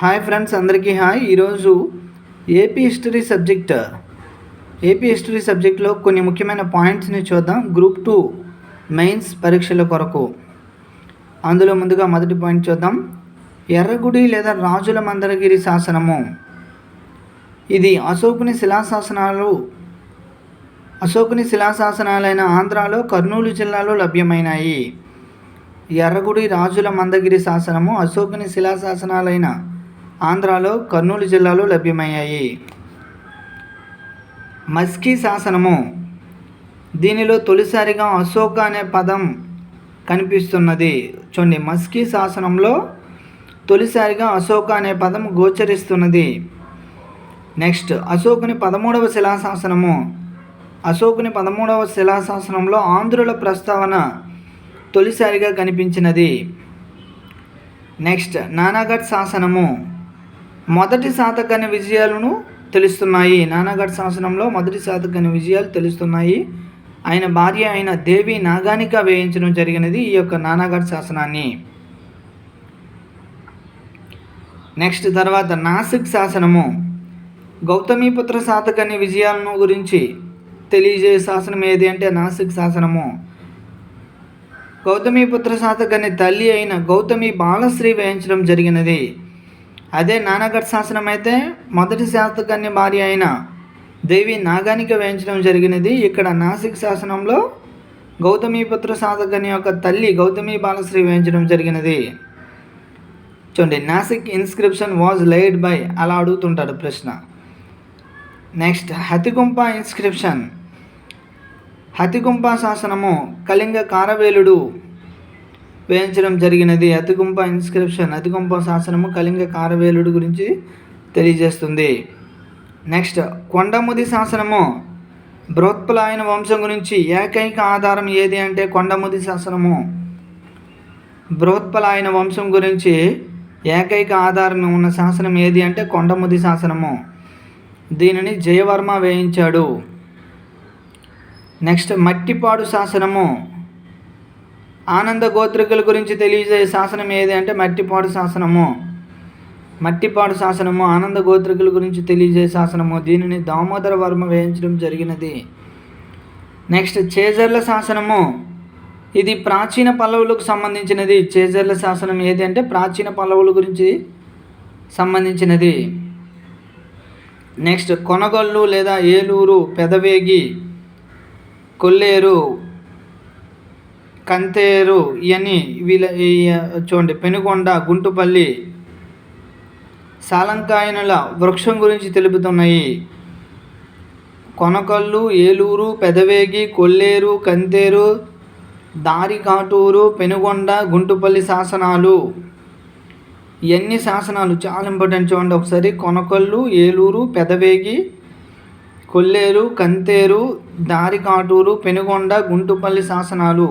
Hi friends అందరికీ hi. ఈరోజు AP history subject. AP history సబ్జెక్ట్లో కొన్ని ముఖ్యమైన పాయింట్స్ని చూద్దాం. గ్రూప్ టూ మెయిన్స్ పరీక్షల కొరకు. అందులో ముందుగా మొదటి పాయింట్ చూద్దాం. ఎర్రగుడి లేదా రాజుల మందరగిరి శాసనము. ఇది అశోకుని శిలాశాసనాలు అశోకుని శిలాశాసనాలైన ఆంధ్రాలో కర్నూలు జిల్లాలో లభ్యమైనాయి. ఎర్రగుడి రాజుల మందగిరి శాసనము అశోకుని శిలాశాసనాలైన ఆంధ్రాలో కర్నూలు జిల్లాలో లభ్యమయ్యాయి. మస్కీ శాసనము. దీనిలో తొలిసారిగా అశోక అనే పదం కనిపిస్తున్నది. చూడండి మస్కీ శాసనంలో తొలిసారిగా అశోక అనే పదం గోచరిస్తున్నది. నెక్స్ట్ అశోకుని పదమూడవ శిలాశాసనము. అశోకుని పదమూడవ శిలాశాసనంలో ఆంధ్రుల ప్రస్తావన తొలిసారిగా కనిపించినది. నెక్స్ట్ నానాఘట్ శాసనము. మొదటి శాతకర్ణ విజయాలను తెలుస్తున్నాయి. నానాగఢ్ శాసనంలో మొదటి శాతకర్ణ విజయాలు తెలుస్తున్నాయి. ఆయన భార్య అయిన దేవి నాగానిక వేయించడం జరిగినది ఈ యొక్క నానాగఢ్ శాసనాన్ని. నెక్స్ట్ తర్వాత నాసిక్ శాసనము. గౌతమిపుత్ర శాతకర్ణి విజయాలను గురించి తెలియజే శాసనం ఏది అంటే నాసిక్ శాసనము. గౌతమిపుత్ర శాతకర్ణి తల్లి అయిన గౌతమి బాలశ్రీ వేయించడం జరిగినది. అదే నానగఢ్ శాసనం అయితే మొదటి శాతకర్ణి భార్య అయిన దేవి నాగానిక వేయించడం జరిగినది. ఇక్కడ నాసిక్ శాసనంలో గౌతమీపుత్ర సాధకని యొక్క తల్లి గౌతమి బాలశ్రీ వేయించడం జరిగినది. చూడండి Nasik inscription was laid by అలా అడుగుతుంటాడు ప్రశ్న. నెక్స్ట్ హతిగుంప ఇన్స్క్రిప్షన్ హతిగుంప శాసనము కళింగ కారవేలుడు వేయించడం జరిగినది. అతిగుంప ఇన్స్క్రిప్షన్ అతిగుంప శాసనము కళింగ కారవేలుడు గురించి తెలియజేస్తుంది. నెక్స్ట్ కొండముది శాసనము. బృహత్పలాయన వంశం గురించి ఏకైక ఆధారం ఏది అంటే కొండముది శాసనము. బృహత్పలాయన వంశం గురించి ఏకైక ఆధారం ఉన్న శాసనం ఏది అంటే కొండముది శాసనము. దీనిని జయవర్మ వేయించాడు. నెక్స్ట్ మట్టిపాడు శాసనము. ఆనంద గోత్రికుల గురించి తెలియజే శాసనం ఏది అంటే మట్టిపాడు శాసనము. మట్టిపాడు శాసనము ఆనంద గోత్రికుల గురించి తెలియజే శాసనము. దీనిని దామోదర వర్మ వేయించడం జరిగినది. నెక్స్ట్ చేజర్ల శాసనము. ఇది ప్రాచీన పల్లవులకు సంబంధించినది. చేజర్ల శాసనం ఏది అంటే ప్రాచీన పల్లవుల గురించి సంబంధించినది. నెక్స్ట్ కొనగొల్లు లేదా ఏలూరు పెదవేగి కొల్లేరు కంతేరు ఇవన్నీ వీళ్ళ చూడండి పెనుకొండ గుంటుపల్లి సాలంకాయనుల వృక్షం గురించి తెలుపుతున్నాయి. కొనకల్లు ఏలూరు పెదవేగి కొల్లేరు కంతేరు దారికాటూరు పెనుగొండ గుంటుపల్లి శాసనాలు. ఇవన్నీ శాసనాలు చాలా ఇంపార్టెంట్ చూడండి ఒకసారి. కొనకల్లు ఏలూరు పెదవేగి కొల్లేరు కంతేరు దారికాటూరు పెనుగొండ గుంటుపల్లి శాసనాలు.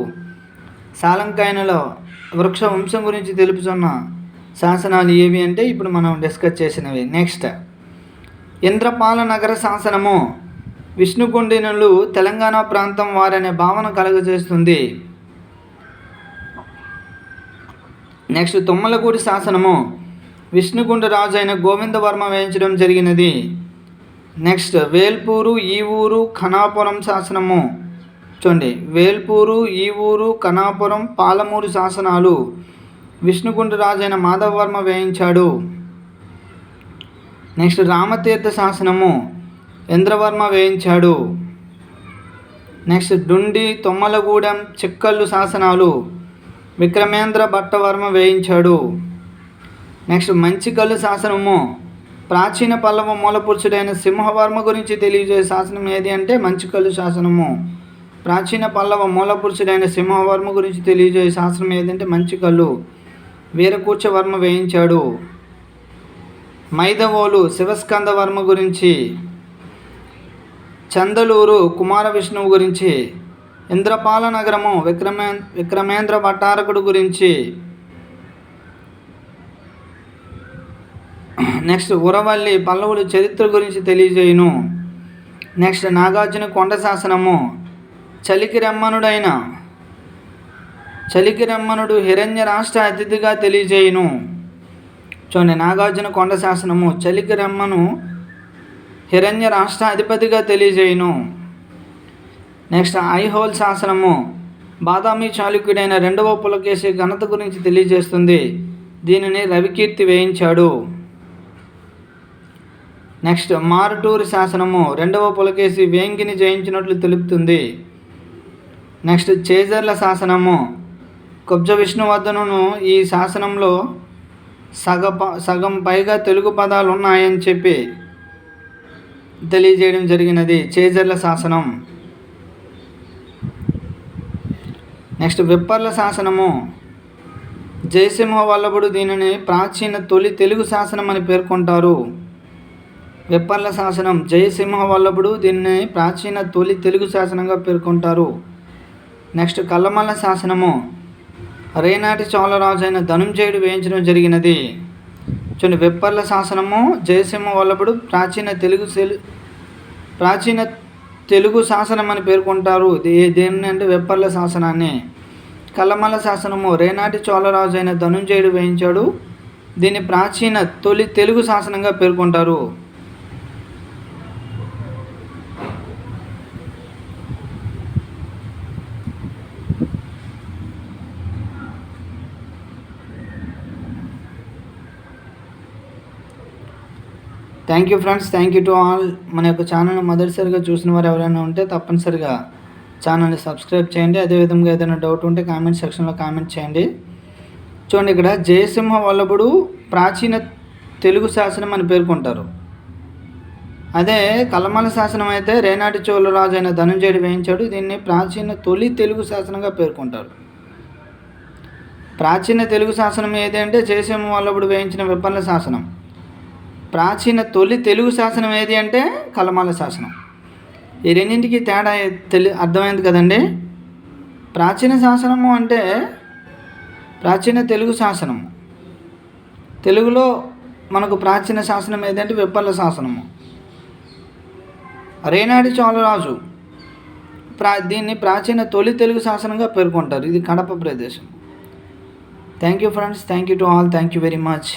సాలంకాయనలో వృక్ష వంశం గురించి తెలుపుతున్న శాసనాలు ఏవి అంటే ఇప్పుడు మనం డిస్కస్ చేసినవి. నెక్స్ట్ ఇంద్రపాల నగర శాసనము. విష్ణుకుండినలు తెలంగాణ ప్రాంతం వారనే భావన కలుగజేస్తుంది. నెక్స్ట్ తుమ్మలగూడి శాసనము. విష్ణుకుండ రాజు అయిన గోవిందవర్మ వేయించడం జరిగినది. నెక్స్ట్ వేల్పూరు ఈ ఊరు ఖనాపురం శాసనము. చూడండి వేల్పూరు ఈ ఊరు కనాపురం పాలమూరు శాసనాలు విష్ణుకుండ రాజు అయిన మాధవవర్మ వేయించాడు. నెక్స్ట్ రామతీర్థ శాసనము ఇంద్రవర్మ వేయించాడు. నెక్స్ట్ డుండి తొమ్మలగూడెం చిక్కల్లు శాసనాలు విక్రమేంద్ర భట్టవర్మ వేయించాడు. నెక్స్ట్ మంచికల్లు శాసనము ప్రాచీన పల్లవ మూలపురుషుడైన సింహవర్మ గురించి తెలియజేసే శాసనం ఏది అంటే మంచికల్లు శాసనము. ప్రాచీన పల్లవ మూలపురుషుడైన సింహవర్మ గురించి తెలియజేయ శాస్త్రం ఏదంటే మంచి కళ్ళు. వీరకూర్చవర్మ వేయించాడు. మైదవోలు శివస్కందవర్మ గురించి. చందలూరు కుమార విష్ణువు గురించి. ఇంద్రపాల నగరము విక్రమే విక్రమేంద్ర భట్టారకుడు గురించి. నెక్స్ట్ ఉరవల్లి పల్లవుల చరిత్ర గురించి తెలియజేయును. నెక్స్ట్ నాగార్జున కొండ శాసనము. చలికి రమ్మనుడైన చలికి రమ్మనుడు హిరణ్య రాష్ట్ర అతిథిగా తెలియజేయును. చూడండి నాగార్జున కొండ శాసనము చలికి రమ్మను హిరణ్య రాష్ట్ర అధిపతిగా తెలియజేయును. నెక్స్ట్ ఐహోల్ శాసనము బాదామి చాళుక్యుడైన రెండవ పులకేశి ఘనత గురించి తెలియజేస్తుంది. దీనిని రవికీర్తి వేయించాడు. నెక్స్ట్ మారుటూరు శాసనము రెండవ పులకేసి వేంగిని జయించినట్లు తెలుపుతుంది. నెక్స్ట్ చేజర్ల శాసనము. కుబ్జ విష్ణువర్ధనును ఈ శాసనంలో సగ సగం పైగా తెలుగు పదాలు ఉన్నాయని చెప్పి తెలియజేయడం జరిగినది చేజర్ల శాసనం. నెక్స్ట్ విప్పర్ల శాసనము. జయసింహ వల్లభుడు దీనిని ప్రాచీన తొలి తెలుగు శాసనం అని పేర్కొంటారు. విప్పర్ల శాసనం జయసింహ వల్లభుడు దీనిని ప్రాచీన తొలి తెలుగు శాసనంగా పేర్కొంటారు. నెక్స్ట్ కల్లమల్ల శాసనము. రేనాటి చోళరాజు అయిన ధనుంజయుడు వేయించడం జరిగినది. చూడండి వెప్పర్ల శాసనము జయసింహ వల్లభుడు ప్రాచీన తెలుగు సెలు ప్రాచీన తెలుగు శాసనం అని పేర్కొంటారు. దే- దేన్ని అంటే వెప్పర్ల శాసనాన్ని. కల్లమల్ల శాసనము రేనాటి చోళరాజు అయిన ధనుంజయుడు వేయించాడు. దీన్ని ప్రాచీన తొలి తెలుగు శాసనంగా పేర్కొంటారు. Thank you friends thank you to all మన యొక్క ఛానల్ మొదటిసారిగా చూసిన వారు ఎవరైనా ఉంటే తప్పనిసరిగా ఛానల్ని సబ్స్క్రైబ్ చేయండి. అదేవిధంగా ఏదైనా డౌట్ ఉంటే కామెంట్ సెక్షన్లో కామెంట్ చేయండి. చూడండి ఇక్కడ జయసింహ వల్లభుడు ప్రాచీన తెలుగు శాసనం అని పేర్కొంటారు. అదే కలమల శాసనం అయితే రేనాటి చోళరాజు అయిన ధనుంజయుడు వేయించాడు. దీన్ని ప్రాచీన తొలి తెలుగు శాసనంగా పేర్కొంటారు. ప్రాచీన తెలుగు శాసనం ఏదంటే జయసింహ వల్లభుడు వేయించిన విపన్న శాసనం. ప్రాచీన తొలి తెలుగు శాసనం ఏది అంటే కలమాల శాసనం. ఈ రెండింటికి తేడా తెలి అర్థమైంది కదండి? ప్రాచీన శాసనము అంటే ప్రాచీన తెలుగు శాసనము. తెలుగులో మనకు ప్రాచీన శాసనం ఏదంటే విప్పల శాసనము. రేనాడి చోళరాజు ప్రా దీన్ని ప్రాచీన తొలి తెలుగు శాసనంగా పేర్కొంటారు. ఇది కడప ప్రదేశం. Thank you friends thank you to all thank you very much.